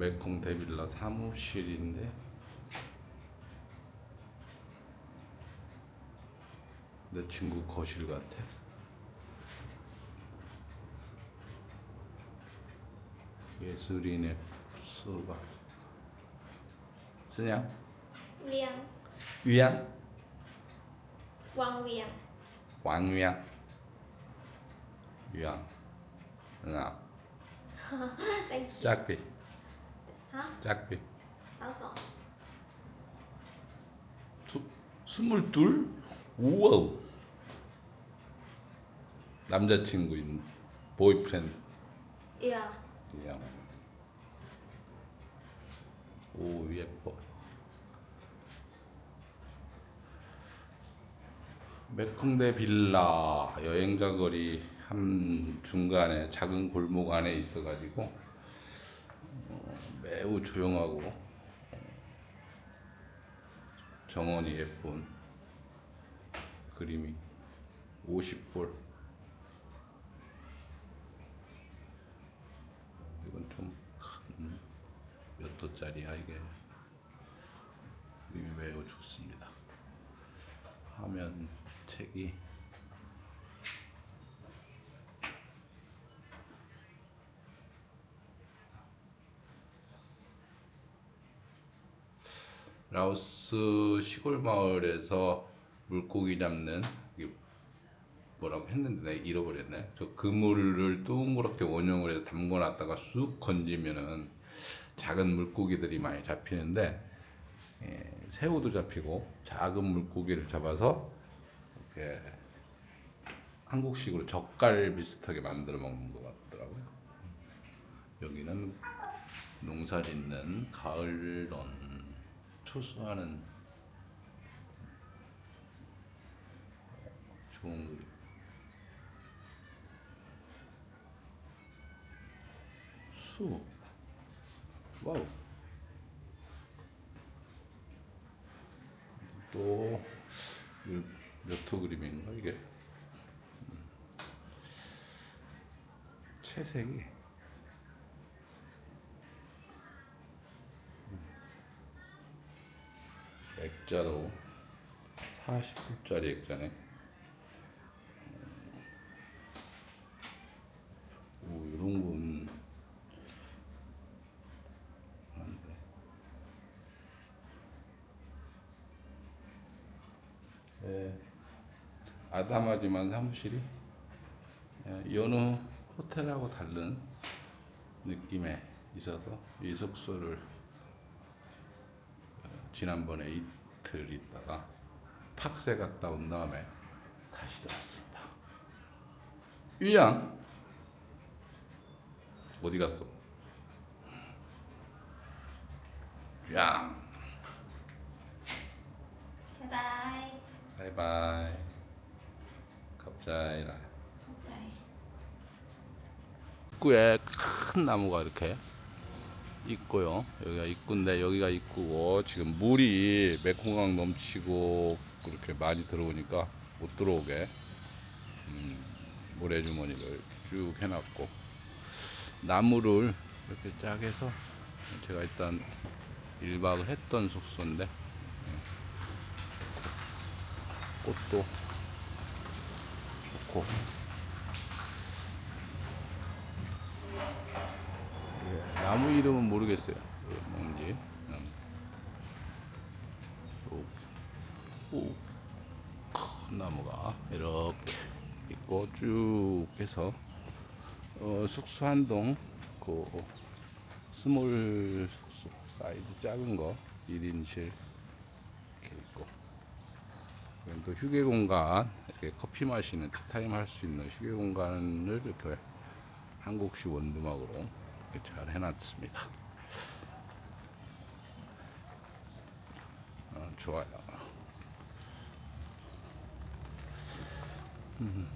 메콩 데빌라 사무실인데 내 친구 거실 같아. 예술인의 수가 쓰냐? Viang 왕위안? 위안? 나 Thank you 짝비 짝비. Sáu sổ 수, 스물둘? 우와우. 남자친구인 보이프렌드. Yeah 그냥 오 예뻐. 메콩대 빌라. 여행자 거리 한 중간에 작은 골목 안에 있어가지고 어, 매우 조용하고 어, 정원이 예쁜 그림이 50불 이건 좀큰몇 도짜리야 이게. 그림이 매우 좋습니다. 화면 책이 라오스 시골 마을에서 물고기 잡는 뭐라고 했는데 내가 잃어버렸네. 저 그물을 둥그렇게 원형으로 해서 담궈놨다가 쑥 건지면은 작은 물고기들이 많이 잡히는데 예, 새우도 잡히고 작은 물고기를 잡아서 이렇게 한국식으로 젓갈 비슷하게 만들어 먹는 것 같더라고요. 여기는 농사 짓는 가을론 초수하는 좋은 그림. 수. 와우. 또, 몇호 그림인가, 이게? 음. 채색이. 액자로 40불짜리 액자네. 오, 이런 건. 예, 아담하지만 사무실이 예, 여느 호텔하고 다른 느낌에 있어서 이 숙소를 어, 지난번에 이틀 있다가 팍세 갔다 온 다음에 다시 들어왔습니다. 유양 어디 갔어? 양. bye 바이바이 갑자이라. chạy 입구에 큰 나무가 이렇게 있고요. 여기가 입구인데 여기가 입구고 지금 물이 메콩강 넘치고 그렇게 많이 들어오니까 못 들어오게 음, 모래주머니를 이렇게 쭉 해놨고 나무를 이렇게 쫙 해서 제가 일단 1박을 했던 숙소인데 예. 꽃도 좋고 예, 나무 이름은 모르겠어요. 예, 뭔지. 음. 큰 나무가 이렇게 있고 쭉 해서 어, 숙소 한동 그 스몰 숙소 사이즈 작은 거 1인실 이렇게 있고 또 휴게 공간 이렇게 커피 마시는 티타임 할 수 있는 휴게 공간을 이렇게 한국식 원두막으로 잘 해놨습니다. 어, 좋아요. 음,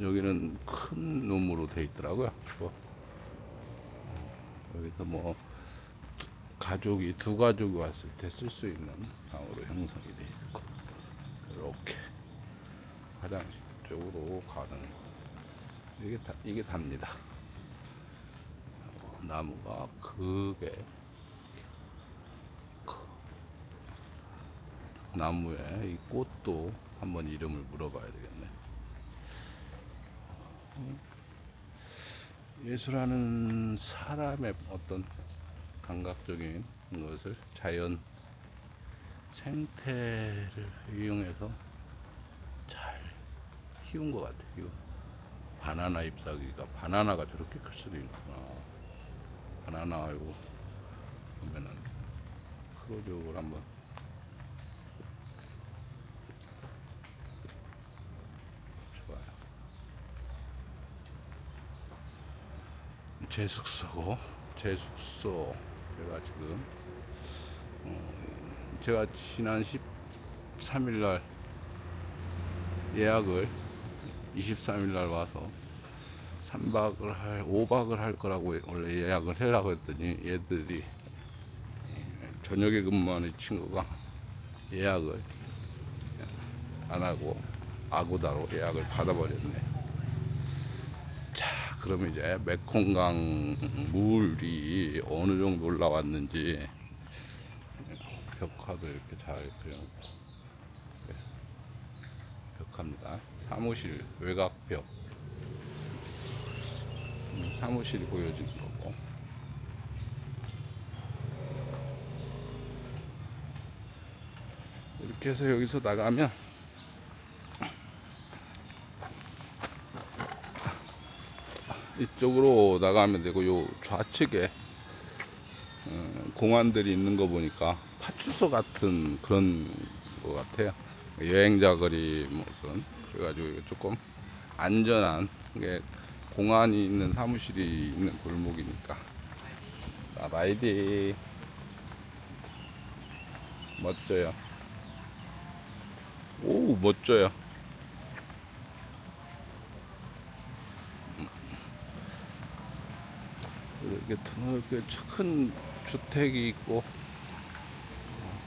여기는 큰 룸으로 돼 있더라고요. 뭐, 여기서 뭐 두- 가족이 두 가족이 왔을 때 쓸 수 있는 방으로 형성이 돼 있고 이렇게 화장실 쪽으로 가는 이게 다 이게 답니다. 나무가 크게 크- 나무에 이 꽃도 한번 이름을 물어봐야 되겠네. 음. 예술하는 사람의 어떤 감각적인 것을 자연 생태를 이용해서 잘 키운 것 같아. 이거 바나나 잎사귀가 바나나가 저렇게 클 수도 있구나. 바나나 이거 보면은 크로족을 한번 좋아요. 제 숙소고 제 숙소 제가 지금 어, 제가 지난 13일 날 예약을 23일 날 와서 3박을 할 5박을 할 거라고 원래 예약을 하려고 했더니 얘들이 저녁에 근무하는 친구가 예약을 안 하고 아고다로 예약을 받아버렸네. 자, 그럼 이제 메콩강 물이 어느 정도 올라왔는지 벽화도 이렇게 잘 그려놓고 네. 벽화입니다. 사무실 외곽벽 음, 사무실이 보여지는 거고 이렇게 해서 여기서 나가면 이쪽으로 나가면 되고 요 좌측에 어, 공원들이 있는 거 보니까 파출소 같은 그런 것 같아요. 여행자 거리 무슨 그래가지고 조금 안전한 게 공안이 있는 사무실이 있는 골목이니까 사바이디 멋져요. 오 멋져요. 이렇게 이렇게 큰 주택이 있고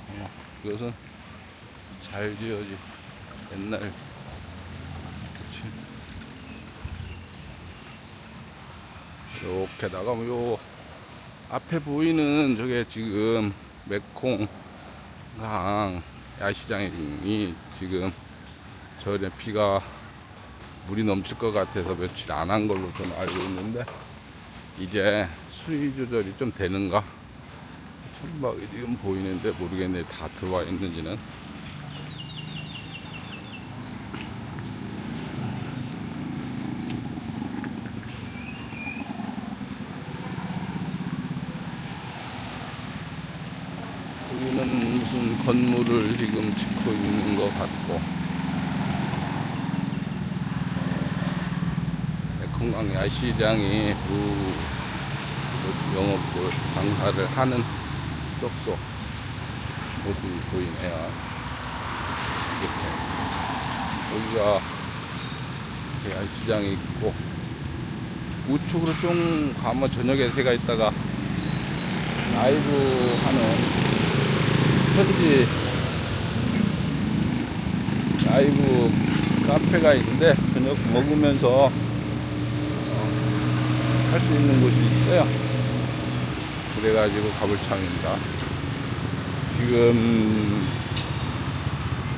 어, 이것은 잘 지어진 옛날 그치. 이렇게 나가면 요 앞에 보이는 저게 지금 메콩강 야시장이 지금 저에 비가 물이 넘칠 것 같아서 며칠 안 한 걸로 저는 알고 있는데 이제 수위 조절이 좀 되는가? 천막이 지금 보이는데 모르겠네. 다 들어와 있는지는 여기는 무슨 건물을 지금 짓고 있는 것 같고 건강 야시장이 그 영업을 장사를 하는 쪽소 모두 보이네요. 여기가 야시장이 있고 우측으로 좀 가면 저녁에 새가 있다가 라이브 하는 현지 라이브 카페가 있는데 저녁 먹으면서 할 수 있는 곳이 있어요. 그래가지고 가볼 참입니다. 지금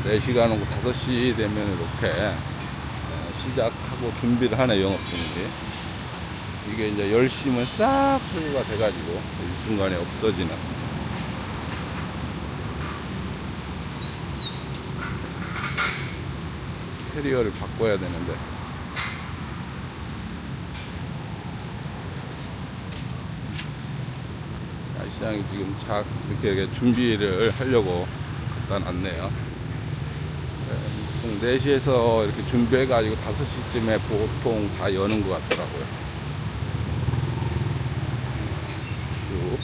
4시간 오고 5시 되면 이렇게 어, 시작하고 준비를 하네, 영업 준비. 이게 이제 10시면 싹 소유가 돼가지고 이 순간에 없어지는. 캐리어를 바꿔야 되는데. 시장이 지금 자 이렇게 이렇게 준비를 하려고 갖다 놨네요. 네, 4시에서 이렇게 준비해가지고 5시쯤에 보통 다 여는 것 같더라고요. 쭉.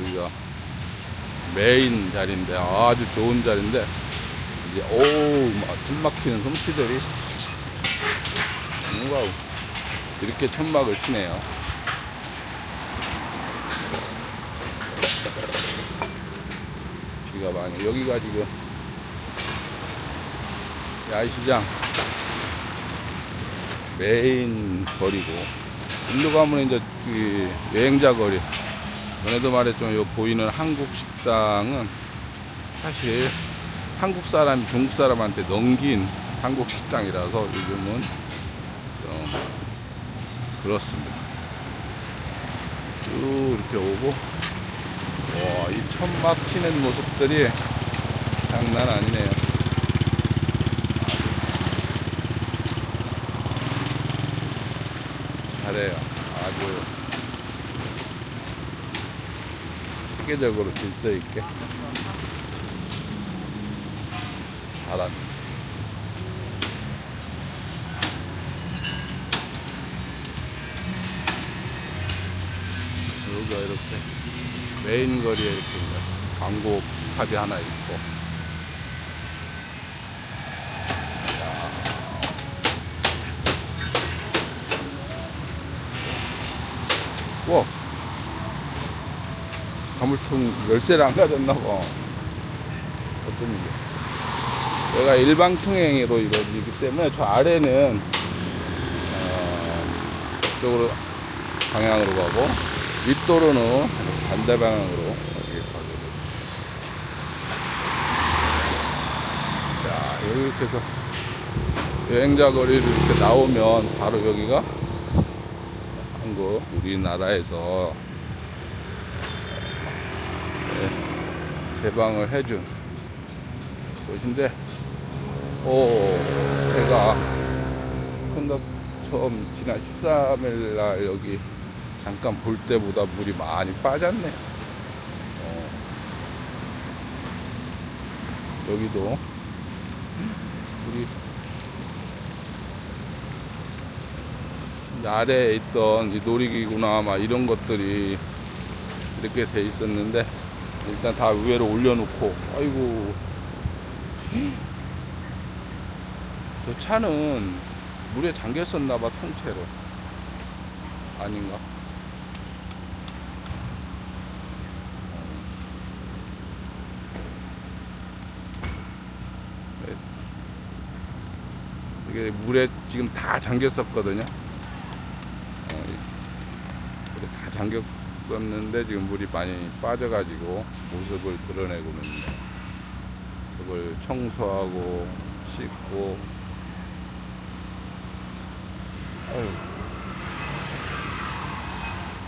여기가 메인 자리인데 아주 좋은 자리인데 이제 오우 막숨 막히는 솜씨들이 와우 이렇게 천막을 치네요. 비가 많이 여기가 지금 야시장. 메인 거리고. 일로 가면 이제 그 여행자 거리 전에도 말했지만 요 보이는 한국 식당은 사실 한국 사람이 중국 사람한테 넘긴 한국 식당이라서 요즘은 좀 그렇습니다. 쭉 이렇게 오고 와, 이 천막 치는 모습들이 장난 아니네요. 잘해요. 아주 세계적으로 질서 있게. 잘한다. 여기가 이렇게 메인 거리에 이렇게 광고 탑이 하나 있고. 와 가물통 열쇠를 안 가졌나 봐 어떤 일이야 여기가 일방 통행으로 이루어지기 때문에 저 아래는 어, 이쪽으로 방향으로 가고 윗도로는 반대 방향으로 이렇게 가게 돼요. 자 이렇게 해서 여행자 거리를 이렇게 나오면 바로 여기가 한국 우리나라에서 개방을 해준 곳인데 오 제가 처음 지난 13일 날 여기 잠깐 볼 때보다 물이 많이 빠졌네. 어. 여기도 우리 이 아래에 있던 이 놀이기구나 막 이런 것들이 이렇게 돼 있었는데 일단 다 위로 올려놓고 아이고 저 차는 물에 잠겼었나 봐 통째로 아닌가? 네. 이게 물에 지금 다 잠겼었거든요. 어, 다 잠겼 었는데 지금 물이 많이 빠져가지고 모습을 드러내고는 있네요. 그걸 청소하고 씻고.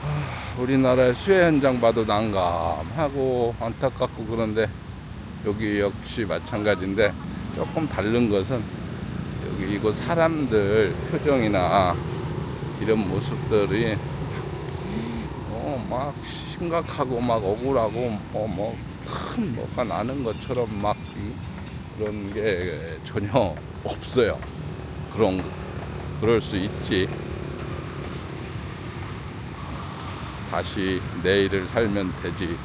아, 우리나라의 수해 현장 봐도 난감하고 안타깝고 그런데 여기 역시 마찬가지인데 조금 다른 것은 여기 이곳 사람들 표정이나 이런 모습들이 어, 막 심각하고 막 억울하고 뭐큰 뭐가 나는 것처럼 막 이- 그런 게 전혀 없어요. 그런 그럴 수 있지. 다시 내일을 살면 되지.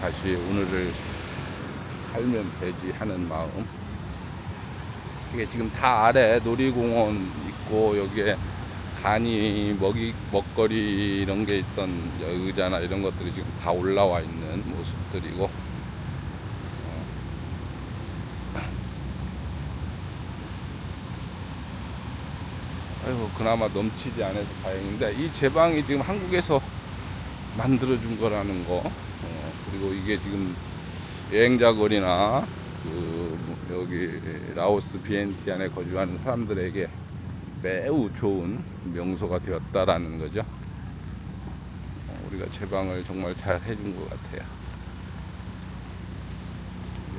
다시 오늘을 살면 되지 하는 마음. 이게 지금 다 아래 놀이공원 있고 여기에 간이 먹이 먹거리 이런 게 있던 의자나 이런 것들이 지금 다 올라와 있는 모습들이고 어. 아이고 그나마 넘치지 않아서 다행인데 이 제방이 지금 한국에서 만들어준 거라는 거 어, 그리고 이게 지금 여행자 거리나 그 여기 라오스 비엔티안에 거주하는 사람들에게 매우 좋은 명소가 되었다라는 거죠. 어, 우리가 제방을 정말 잘 해준 것 같아요.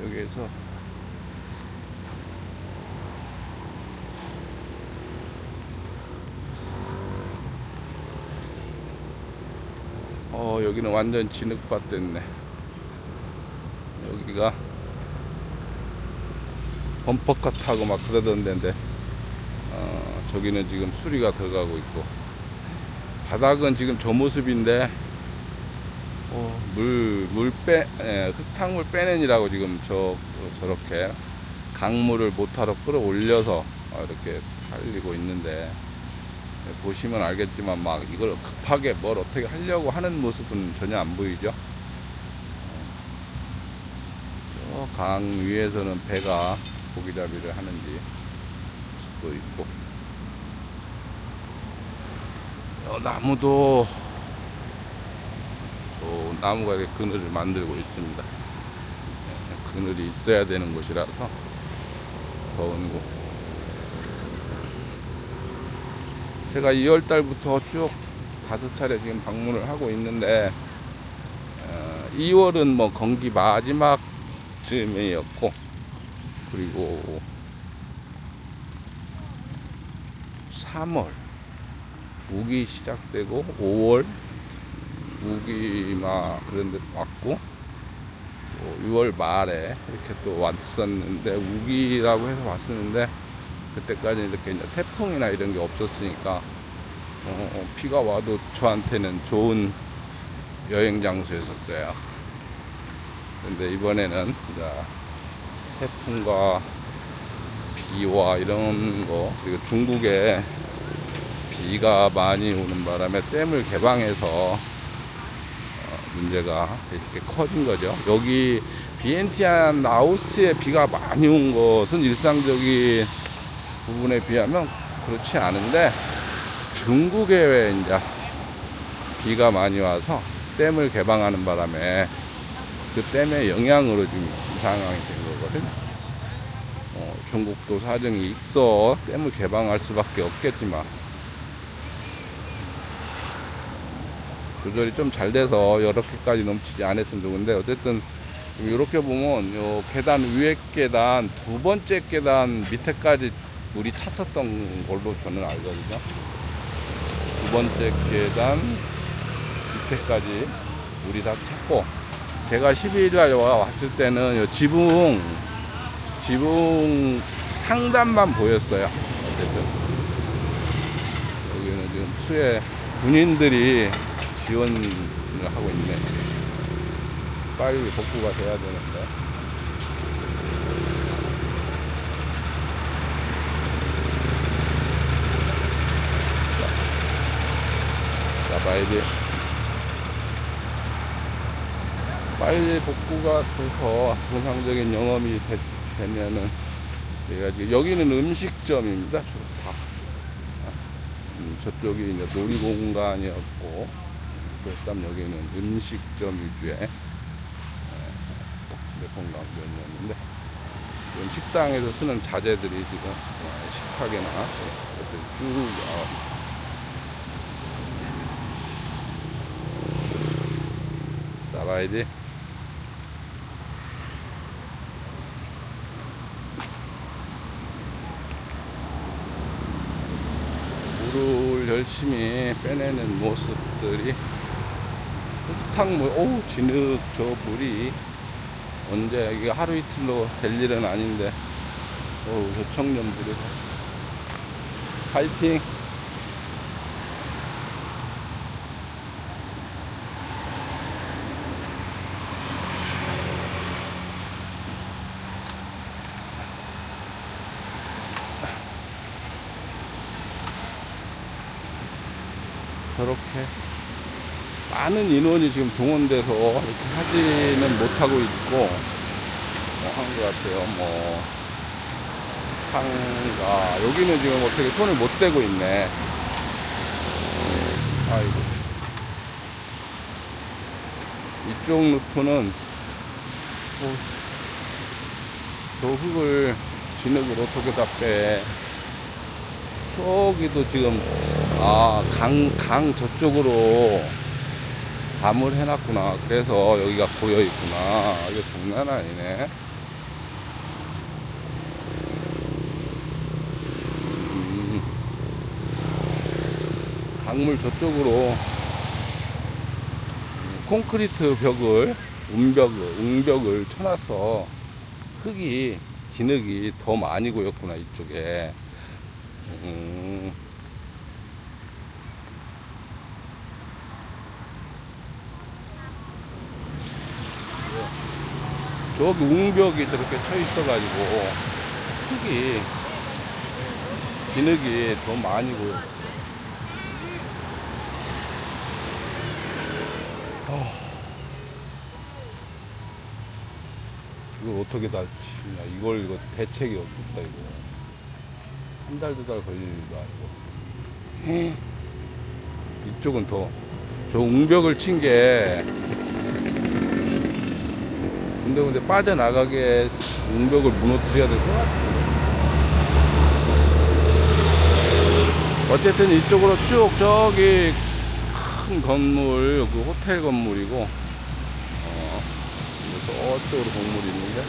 여기에서 어 여기는 완전 진흙밭 됐네. 여기가 범퍼카 타고 막 그러던 데인데 어, 저기는 지금 수리가 들어가고 있고 바닥은 지금 저 모습인데 어, 물, 물 빼, 예, 흙탕물 빼낸이라고 지금 저, 저렇게 강물을 모타로 끌어올려서 어, 이렇게 살리고 있는데 예, 보시면 알겠지만 막 이걸 급하게 뭘 어떻게 하려고 하는 모습은 전혀 안 보이죠. 저 강 위에서는 배가 고기잡이를 하는지 또 있고 어, 나무도 또 나무가 이렇게 그늘을 만들고 있습니다. 네, 그늘이 있어야 되는 곳이라서 더운 곳. 제가 2월 달부터 쭉 다섯 차례 지금 방문을 하고 있는데 어, 2월은 뭐 건기 마지막 쯤이었고 그리고 3월 우기 시작되고 5월 우기마 그런 데 왔고 또 6월 말에 이렇게 또 왔었는데 우기라고 해서 왔었는데 그때까지 이렇게 이제 태풍이나 이런 게 없었으니까 어, 비가 와도 저한테는 좋은 여행 장소였었어요. 근데 이번에는 태풍과 비와 이런 거 그리고 중국에 비가 많이 오는 바람에 댐을 개방해서 어, 문제가 이렇게 커진 거죠. 여기 비엔티안 라오스에 비가 많이 온 것은 일상적인 부분에 비하면 그렇지 않은데 중국에 왜 이제 비가 많이 와서 댐을 개방하는 바람에 그 댐의 영향으로 지금 이 상황이 된 거거든요. 어, 중국도 사정이 있어 댐을 개방할 수밖에 없겠지만 조절이 좀 잘 돼서 이렇게까지 넘치지 않았으면 좋은데 어쨌든 이렇게 보면 요 계단 위에 계단 두 번째 계단 밑에까지 물이 찼었던 걸로 저는 알거든요. 두 번째 계단 밑에까지 물이 다 찼고 제가 12일 날 왔을 때는 요 지붕 지붕 상단만 보였어요. 어쨌든 여기는 지금 수해 군인들이 지원을 하고 있네. 빨리 복구가 돼야 되는데. 자, 빨리. 빨리 복구가 돼서 정상적인 영업이 됐, 되면은, 내가 지금, 여기는 음식점입니다. 다. 음, 저쪽이 이제 놀이공간이었고, 그다음 여기는 음식점 위주의 공간이었는데, 지금 식당에서 쓰는 자재들이 지금 어, 식탁이나 이것들이 쭉 나와 싸봐야지. 물을 열심히 빼내는 모습들이 흙탕물, 오, 진흙 저 물이 언제 이게 하루 이틀로 될 일은 아닌데, 오, 저 청년들이 파이팅! 저렇게 많은 인원이 지금 동원돼서 이렇게 하지는 못하고 있고 뭐한것 같아요. 뭐 상가 여기는 지금 어떻게 손을 못 대고 있네. 아이고 이쪽 루트는 또, 저 흙을 진흙으로 다 빼. 저기도 지금 아, 강, 강 저쪽으로 담을 해놨구나. 그래서 여기가 고여 있구나. 이거 장난 아니네. 음, 강물 저쪽으로 콘크리트 벽을, 운벽을, 웅벽을 쳐놔서 흙이, 진흙이 더 많이 고였구나, 이쪽에. 음. 저기 웅벽이 저렇게 쳐 있어가지고 흙이 진흙이 더 많이 보여. 어. 이걸 어떻게 다 치냐. 이걸 이거 대책이 없다 이거. 한 달 두 달 걸리는 일도 아니고. 이쪽은 더, 저 웅벽을 친 게, 근데 근데 빠져나가게 웅벽을 무너뜨려야 될 것 같아. 어쨌든 이쪽으로 쭉 저기 큰 건물, 그 호텔 건물이고, 어, 저쪽으로 건물이 있는데,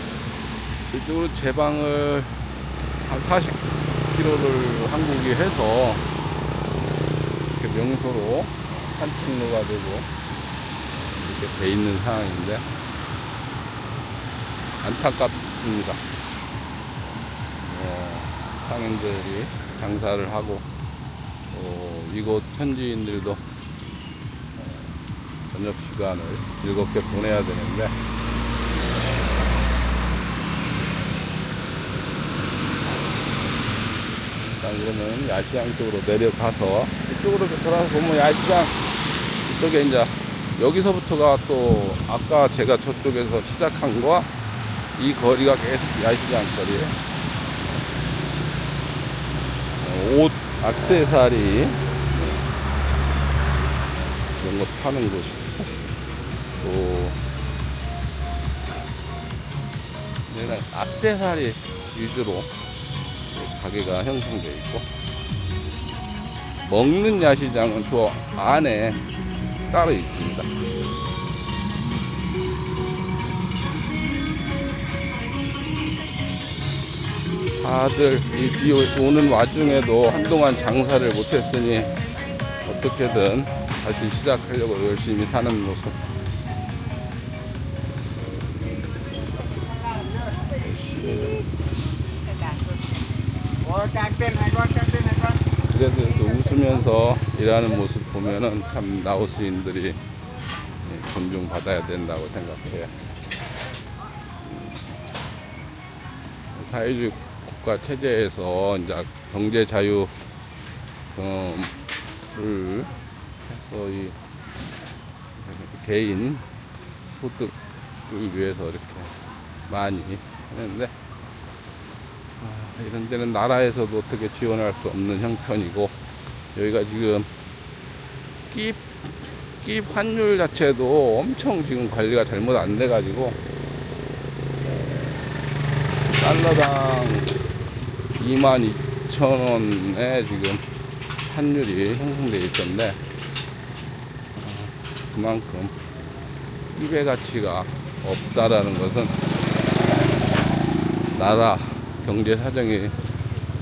이쪽으로 제 방을 한 40km를 한국이 해서, 이렇게 명소로 산책로가 되고, 이렇게 돼 있는 상황인데, 안타깝습니다. 어, 상인들이 장사를 하고, 어, 이곳 현지인들도 어, 저녁 시간을 즐겁게 보내야 되는데 일단 그러면 야시장 쪽으로 내려가서 이쪽으로 돌아서 보면 야시장 이쪽에 이제 여기서부터가 또 아까 제가 저쪽에서 시작한 거와 이 거리가 계속 야시장 거리에 어, 옷 악세사리 네. 이런 거 파는 곳이고 또 얘는 악세사리 위주로 가게가 형성되어 있고 먹는 야시장은 저 안에 따로 있습니다. 다들 이 비 오는 와중에도 한동안 장사를 못했으니 어떻게든 다시 시작하려고 열심히 사는 모습. 그래도 이렇게 웃으면서 일하는 모습 보면은 참 라오스인들이 존중받아야 된다고 생각해요. 사회주의 국가 체제에서 이제 경제 자유 을 해서 이 개인 소득을 위해서 이렇게 많이 하는데 아, 이런 데는 나라에서도 어떻게 지원할 수 없는 형편이고 여기가 지금 끼, 끼 환율 자체도 엄청 지금 관리가 잘못 안 돼 가지고 달러당 22,000원에 지금 환율이 형성돼 있던데 어, 그만큼 입의 가치가 없다라는 것은 나라 경제 사정이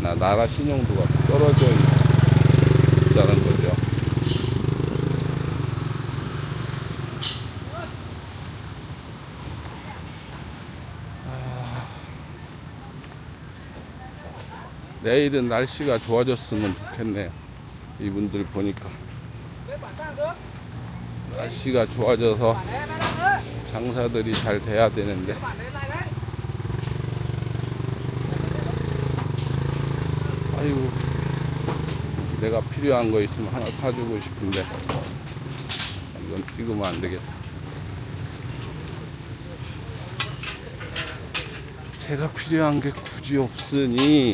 나 나라 신용도가 떨어져 있다는 거죠. 아, 내일은 날씨가 좋아졌으면 좋겠네요. 이분들 보니까. 날씨가 좋아져서 장사들이 잘 돼야 되는데. 아이고 내가 필요한 거 있으면 하나 사주고 싶은데. 이건 찍으면 안 되겠다. 제가 필요한 게 굳이 없으니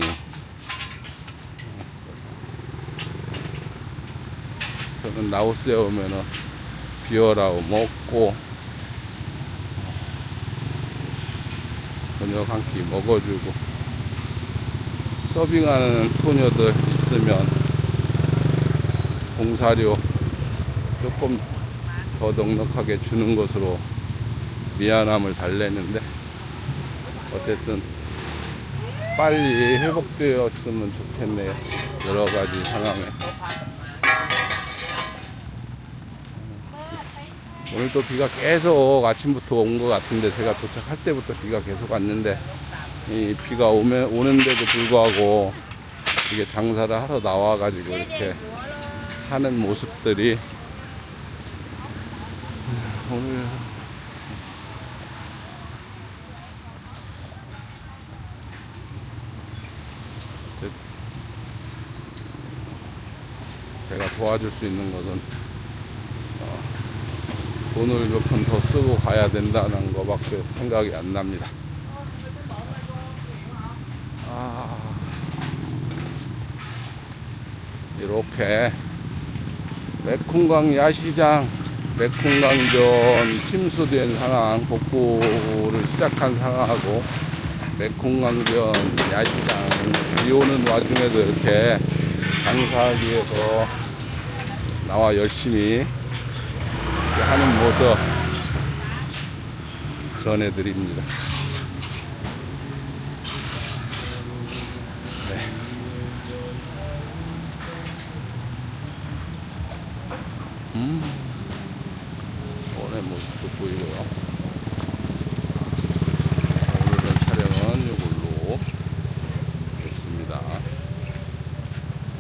저는 라오스에 오면은 비어라고 먹고 저녁 한 끼 먹어주고 서빙하는 소녀들 있으면 봉사료 조금 더 넉넉하게 주는 것으로 미안함을 달래는데 어쨌든 빨리 회복되었으면 좋겠네요. 여러 가지 상황에. 오늘도 비가 계속 아침부터 온 것 같은데 제가 도착할 때부터 비가 계속 왔는데 이 비가 오면 오는데도 불구하고 이게 장사를 하러 나와가지고 이렇게 하는 모습들이 오늘 제가 도와줄 수 있는 것은 어, 돈을 몇 푼 더 쓰고 가야 된다는 거밖에 생각이 안 납니다. 아, 이렇게 맥콩강 야시장, 맥콩강전 침수된 상황, 복구를 시작한 상황하고 맥콩강전 야시장 비 오는 와중에도 이렇게 장사하기 위해서 나와 열심히 하는 모습 전해드립니다.